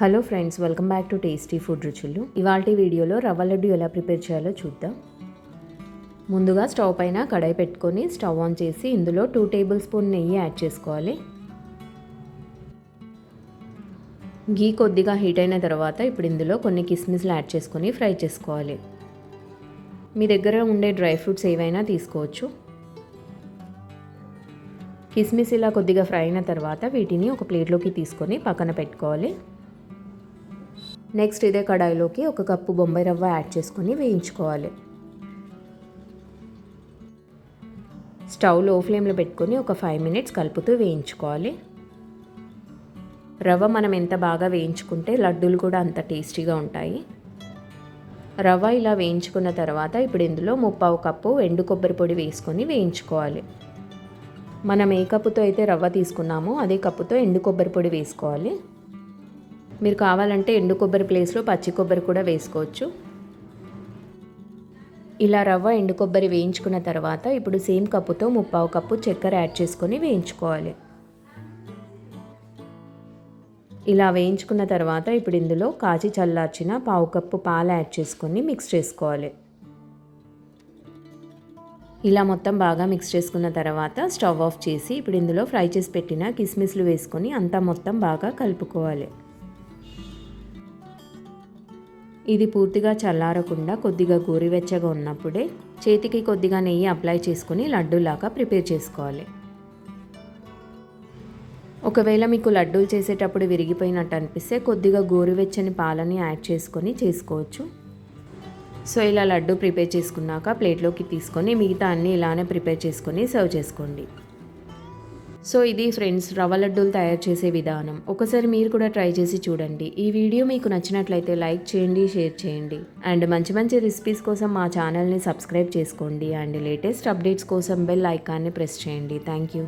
Hello friends welcome back to tasty food రుచులు. ఇవాళ వీడియోలో రవ్వ లడ్డు ఎలా ప్రిపేర్ చేయాలో చూద్దాం. ముందుగా స్టవ్ పైన కడాయి పెట్టుకొని స్టవ్ ఆన్ చేసి ఇందులో టూ టేబుల్ స్పూన్ నెయ్యి యాడ్ చేసుకోవాలి. గీ కొద్దిగా హీట్ అయిన తర్వాత ఇప్పుడు ఇందులో కొన్ని కిస్మిస్లు యాడ్ చేసుకొని ఫ్రై చేసుకోవాలి. మీ దగ్గర ఉండే డ్రై ఫ్రూట్స్ ఏవైనా తీసుకోవచ్చు. కిస్మిస్ ఇలా కొద్దిగా ఫ్రై అయిన తర్వాత వీటిని ఒక ప్లేట్లోకి తీసుకొని పక్కన పెట్టుకోవాలి. నెక్స్ట్ ఇదే కడాయిలోకి ఒక కప్పు బొంబాయి రవ్వ యాడ్ చేసుకొని వేయించుకోవాలి. స్టవ్లో ఫ్లేమ్లో పెట్టుకొని ఒక ఫైవ్ మినిట్స్ కలుపుతూ వేయించుకోవాలి. రవ్వ మనం ఎంత బాగా వేయించుకుంటే లడ్డూలు కూడా అంత టేస్టీగా ఉంటాయి. రవ్వ ఇలా వేయించుకున్న తర్వాత ఇప్పుడు ఇందులో ముప్పావు కప్పు ఎండు కొబ్బరి పొడి వేసుకొని వేయించుకోవాలి. మనం ఏ కప్పుతో అయితే రవ్వ తీసుకున్నామో అదే కప్పుతో ఎండు కొబ్బరి పొడి వేసుకోవాలి. మీరు కావాలంటే ఎండు కొబ్బరి ప్లేస్లో పచ్చి కొబ్బరి కూడా వేసుకోవచ్చు. ఇలా రవ్వ ఎండు కొబ్బరి వేయించుకున్న తర్వాత ఇప్పుడు సేమ్ కప్పుతో ముప్పావు కప్పు చక్కెర యాడ్ చేసుకొని వేయించుకోవాలి. ఇలా వేయించుకున్న తర్వాత ఇప్పుడు ఇందులో కాచి చల్లార్చిన పావు కప్పు పాలు యాడ్ చేసుకొని మిక్స్ చేసుకోవాలి. ఇలా మొత్తం బాగా మిక్స్ చేసుకున్న తర్వాత స్టవ్ ఆఫ్ చేసి ఇప్పుడు ఇందులో ఫ్రై చేసి పెట్టిన కిస్మిస్లు వేసుకొని అంతా మొత్తం బాగా కలుపుకోవాలి. ఇది పూర్తిగా చల్లారకుండా కొద్దిగా గోరువెచ్చగా ఉన్నప్పుడే చేతికి కొద్దిగా నెయ్యి అప్లై చేసుకుని లడ్డూలాగా ప్రిపేర్ చేసుకోవాలి. ఒకవేళ మీకు లడ్డూలు చేసేటప్పుడు విరిగిపోయినట్టు అనిపిస్తే కొద్దిగా గోరువెచ్చని పాలని యాడ్ చేసుకొని చేసుకోవచ్చు. సో ఇలా లడ్డు ప్రిపేర్ చేసుకున్నాక ప్లేట్లోకి తీసుకొని మిగతా అన్నీ ఇలానే ప్రిపేర్ చేసుకొని సర్వ్ చేసుకోండి. సో ఇది ఫ్రెండ్స్ రవ్వ లడ్డూలు తయారు చేసే విధానం. ఒకసారి మీరు కూడా ట్రై చేసి చూడండి. ఈ వీడియో మీకు నచ్చినట్లయితే లైక్ చేయండి షేర్ చేయండి. అండ్ మంచి మంచి రెసిపీస్ కోసం మా ఛానల్ని సబ్స్క్రైబ్ చేసుకోండి. అండ్ లేటెస్ట్ అప్డేట్స్ కోసం బెల్ ఐకాన్ని ప్రెస్ చేయండి. Thank you.